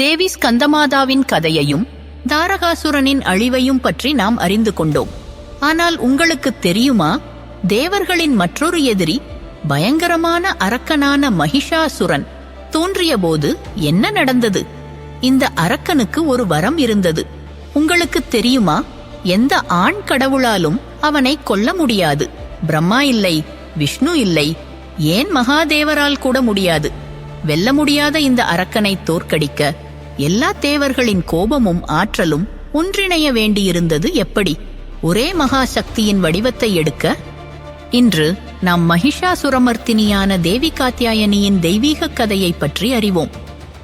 தேவி ஸ்கந்தமாதாவின் கதையையும் தாரகாசுரனின் அழிவையும் பற்றி நாம் அறிந்து கொண்டோம். ஆனால் உங்களுக்கு தெரியுமா? தேவர்களின் மற்றொரு எதிரி பயங்கரமான அரக்கனான மகிஷாசுரன் தோன்றியபோது என்ன நடந்தது? இந்த அரக்கனுக்கு ஒரு வரம் இருந்தது. உங்களுக்கு தெரியுமா? எந்த ஆண் கடவுளாலும் அவனை கொல்ல முடியாது. பிரம்மா இல்லை விஷ்ணு இல்லை ஏன் மகாதேவரால் கூட முடியாது. வெல்ல முடியாத இந்த அரக்கனை தோற்கடிக்க எல்லா தேவர்களின் கோபமும் ஆற்றலும் ஒன்றிணைய வேண்டியிருந்தது எப்படி? ஒரே மகா சக்தியின் வடிவத்தை எடுக்க? இன்று நாம் மகிஷாசுரமர்த்தினியான தேவி காத்தியாயனியின் தெய்வீக கதையை பற்றி அறிவோம்.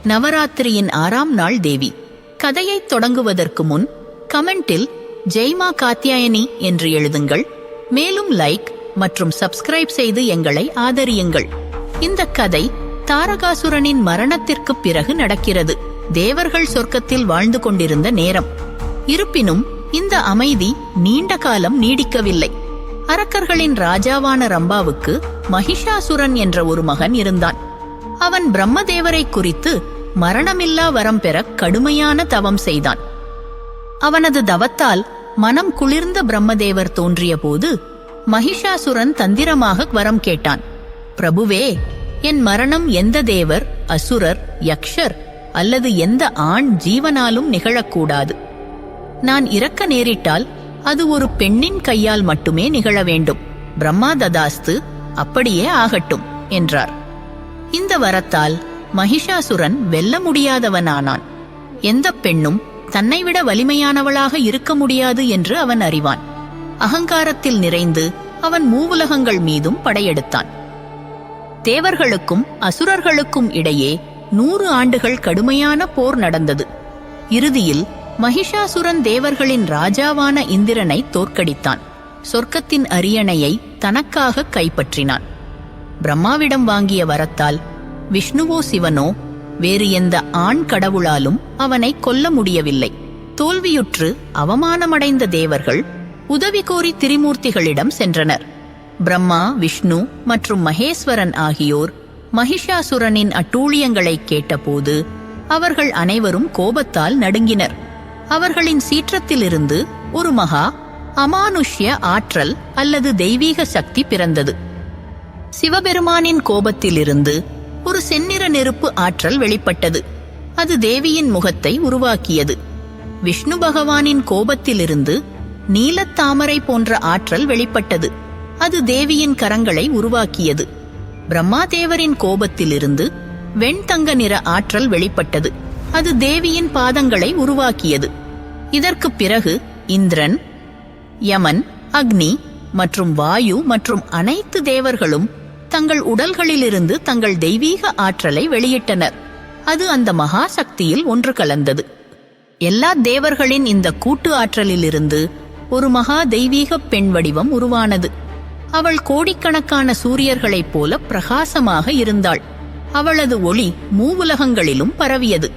நவராத்திரியின் ஆறாம் நாள் தேவி. கதையைத் தொடங்குவதற்கு முன் கமெண்டில் ஜெய்மா காத்யாயனி என்று எழுதுங்கள். மேலும் லைக் மற்றும் சப்ஸ்கிரைப் செய்து எங்களை ஆதரியுங்கள். இந்த கதை தாரகாசுரனின் மரணத்திற்குப் பிறகு நடக்கிறது. தேவர்கள் சொர்க்கத்தில் வாழ்ந்து கொண்டிருந்த நேரம். இருப்பினும் இந்த அமைதி நீண்ட காலம் நீடிக்கவில்லை. அரக்கர்களின் ராஜாவான ரம்பாவுக்கு மகிஷாசுரன் என்ற ஒரு மகன் இருந்தான். அவன் பிரம்மதேவரை குறித்து மரணமில்லா வரம் பெற கடுமையான தவம் செய்தான். அவனது தவத்தால் மனம் குளிர்ந்த பிரம்மதேவர் தோன்றியபோது மகிஷாசுரன் தந்திரமாக வரம் கேட்டான். பிரபுவே என் மரணம் எந்த தேவர் அசுரர் யக்ஷர் அல்லது எந்த ஆண் ஜீவனாலும் நிகழக்கூடாது. நான் இறக்க நேரிட்டால் அது ஒரு பெண்ணின் கையால் மட்டுமே நிகழ வேண்டும். பிரம்மா ததாஸ்து அப்படியே ஆகட்டும் என்றார். இந்த வரத்தால் மகிஷாசுரன் வெல்ல முடியாதவனானான். எந்த பெண்ணும் தன்னை விட வலிமையானவளாக இருக்க முடியாது என்று அவன் அறிவான். அகங்காரத்தில் நிறைந்து அவன் மூவுலகங்கள் மீதும் படையெடுத்தான். தேவர்களுக்கும் அசுரர்களுக்கும் இடையே நூறு ஆண்டுகள் கடுமையான போர் நடந்தது. இறுதியில் மகிஷாசுரன் தேவர்களின் ராஜாவான இந்திரனை தோற்கடித்தான். சொர்க்கத்தின் அரியணையை தனக்காக கைப்பற்றினான். பிரம்மாவிடம் வாங்கிய வரத்தால் விஷ்ணுவோ சிவனோ வேறு எந்த ஆண் கடவுளாலும் அவனை கொல்ல முடியவில்லை. தோல்வியுற்று அவமானமடைந்த தேவர்கள் உதவி கோரி திரிமூர்த்திகளிடம் சென்றனர். பிரம்மா விஷ்ணு மற்றும் மகேஸ்வரன் ஆகியோர் மகிஷாசுரனின் அட்டூழியங்களை கேட்டபோது அவர்கள் அனைவரும் கோபத்தால் நடுங்கினர். அவர்களின் சீற்றத்திலிருந்து ஒரு மகா அமானுஷ்ய ஆற்றல் அல்லது தெய்வீக சக்தி பிறந்தது. சிவபெருமானின் கோபத்திலிருந்து ஒரு செந்நிற நெருப்பு ஆற்றல் வெளிப்பட்டது. அது தேவியின் முகத்தை உருவாக்கியது. விஷ்ணு பகவானின் கோபத்திலிருந்து நீலத்தாமரை போன்ற ஆற்றல் வெளிப்பட்டது. அது தேவியின் கரங்களை உருவாக்கியது. பிரம்மாதேவரின் கோபத்திலிருந்து வெண்தங்க நிற ஆற்றல் வெளிப்பட்டது. அது தேவியின் பாதங்களை உருவாக்கியது. இதற்குப் பிறகு இந்திரன் யமன் அக்னி மற்றும் வாயு மற்றும் அனைத்து தேவர்களும் தங்கள் உடல்களிலிருந்து தங்கள் தெய்வீக ஆற்றலை வெளியிட்டனர். அது அந்த மகா சக்தியில் ஒன்று கலந்தது. எல்லா தேவர்களின் இந்த கூட்டு ஆற்றலிலிருந்து ஒரு மகா தெய்வீக பெண் வடிவம் உருவானது. அவள் கோடிக்கணக்கான சூரியர்களைப் போல பிரகாசமாக இருந்தாள். அவளது ஒளி மூவுலகங்களிலும் பரவியது.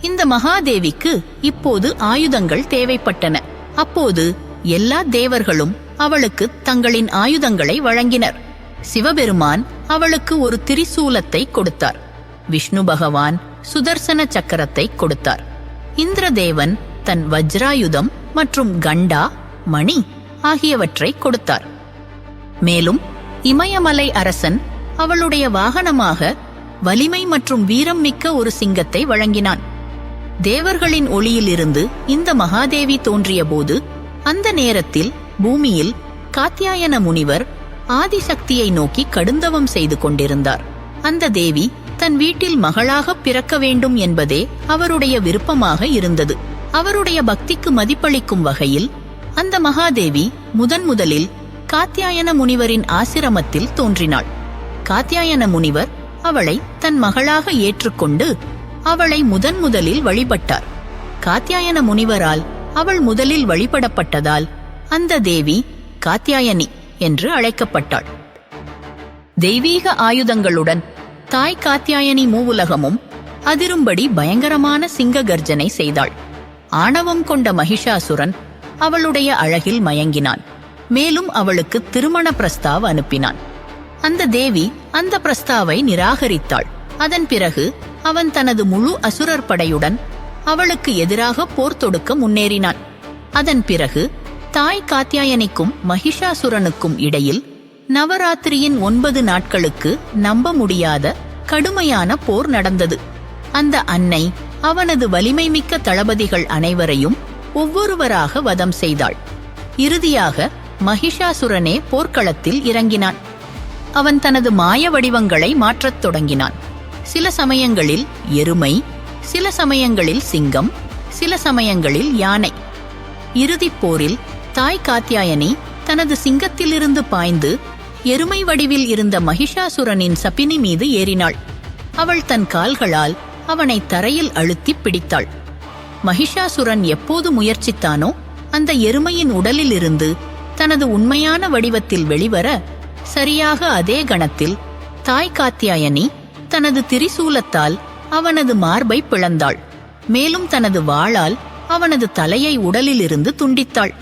இந்த மகாதேவிக்கு இப்போது ஆயுதங்கள் தேவைப்பட்டன. அப்போது எல்லா தேவர்களும் அவளுக்கு தங்களின் ஆயுதங்களை வழங்கினர். சிவபெருமான் அவளுக்கு ஒரு திரிசூலத்தை கொடுத்தார். விஷ்ணு பகவான் சுதர்சன சக்கரத்தை கொடுத்தார். இந்திரதேவன் தன் வஜ்ராயுதம் மற்றும் கண்டா மணி ஆகியவற்றை கொடுத்தார். மேலும் இமயமலை அரசன் அவளுடைய வாகனமாக வலிமை மற்றும் வீரம் மிக்க ஒரு சிங்கத்தை வழங்கினான். தேவர்களின் ஒளியிலிருந்து இந்த மகாதேவி தோன்றியபோது அந்த நேரத்தில் பூமியில் காத்தியாயன முனிவர் ஆதிசக்தியை நோக்கி கடுந்தவம் செய்து கொண்டிருந்தார். அந்த தேவி தன் வீட்டில் மகளாக பிறக்க வேண்டும் என்பதே அவருடைய விருப்பமாக இருந்தது. அவருடைய பக்திக்கு மதிப்பளிக்கும் வகையில் அந்த மகாதேவி முதன் முதலில் காத்தியாயன முனிவரின் ஆசிரமத்தில் தோன்றினாள். காத்தியாயன முனிவர் அவளை தன் மகளாக ஏற்றுக்கொண்டு அவளை முதன் முதலில் வழிபட்டார். காத்தியாயன முனிவரால் அவள் முதலில் வழிபடப்பட்டதால் அந்த தேவி காத்தியாயனி என்று அழைக்கப்பட்டாள். தெய்வீக ஆயுதங்களுடன் தாய் காத்தியாயனி மூவுலகமும் அதிரும்படி பயங்கரமான சிங்க கர்ஜனை செய்தாள். ஆணவம் கொண்ட மகிஷாசுரன் அவளுடைய அழகில் மயங்கினான். மேலும் அவளுக்கு திருமண பிரஸ்தாவ் அனுப்பினான். அந்த தேவி அந்த பிரஸ்தாவை நிராகரித்தாள். அதன் பிறகு அவன் தனது முழு அசுரர் படையுடன் அவளுக்கு எதிராக போர் தொடுக்க முன்னேறினான். அதன் பிறகு தாய் காத்தியாயனிக்கும் மகிஷாசுரனுக்கும் இடையில் நவராத்திரியின் ஒன்பது நாட்களுக்கு நம்ப முடியாத கடுமையான போர் நடந்தது. அந்த அன்னை அவனது வலிமைமிக்க தளபதிகள் அனைவரையும் ஒவ்வொருவராக வதம் செய்தாள். இறுதியாக மகிஷாசுரனே போர்க்களத்தில் இறங்கினான். அவன் தனது மாய வடிவங்களை மாற்றத் தொடங்கினான். சில சமயங்களில் எருமை சில சமயங்களில் சிங்கம் சில சமயங்களில் யானை. இறுதிப் போரில் தாய் காத்தியாயனி தனது சிங்கத்திலிருந்து பாய்ந்து எருமை வடிவில் இருந்த மகிஷாசுரனின் சபினி மீது ஏறினாள். அவள் தன் கால்களால் அவனை தரையில் அழுத்திப் பிடித்தாள். மகிஷாசுரன் எப்போது முயற்சித்தானோ அந்த எருமையின் உடலிலிருந்து தனது உண்மையான வடிவத்தில் வெளிவர சரியாக அதே கணத்தில் தாய் காத்தியாயனி தனது திரிசூலத்தால் அவனது மார்பை பிளந்தாள். மேலும் தனது வாளால் அவனது தலையை உடலிலிருந்து துண்டித்தாள்.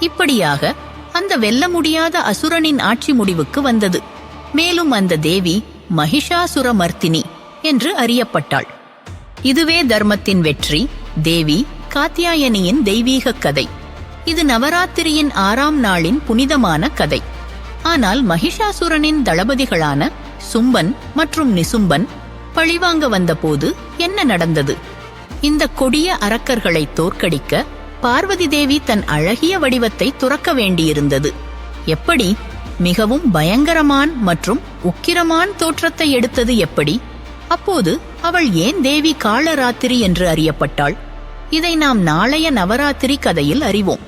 இப்படியாக அந்த வெல்ல முடியாத அசுரனின் ஆட்சி முடிவுக்கு வந்தது. மேலும் அந்த தேவி மகிஷாசுரமர்த்தினி என்று அறியப்பட்டாள். இதுவே தர்மத்தின் வெற்றி தேவி காத்தியாயனியின் தெய்வீக கதை. இது நவராத்திரியின் ஆறாம் நாளின் புனிதமான கதை. ஆனால் மகிஷாசுரனின் தளபதிகளான சும்பன் மற்றும் நிசும்பன் பழிவாங்க வந்தபோது என்ன நடந்தது? இந்த கொடிய அரக்கர்களை தோற்கடிக்க பார்வதி தேவி தன் அழகிய வடிவத்தை துறக்க வேண்டியிருந்தது. எப்படி? மிகவும் பயங்கரமான் மற்றும் உக்கிரமான் தோற்றத்தை எடுத்தது எப்படி? அப்போது அவள் ஏன் தேவி காலராத்திரி என்று அறியப்பட்டாள்? இதை நாம் நாளைய நவராத்திரி கதையில் அறிவோம்.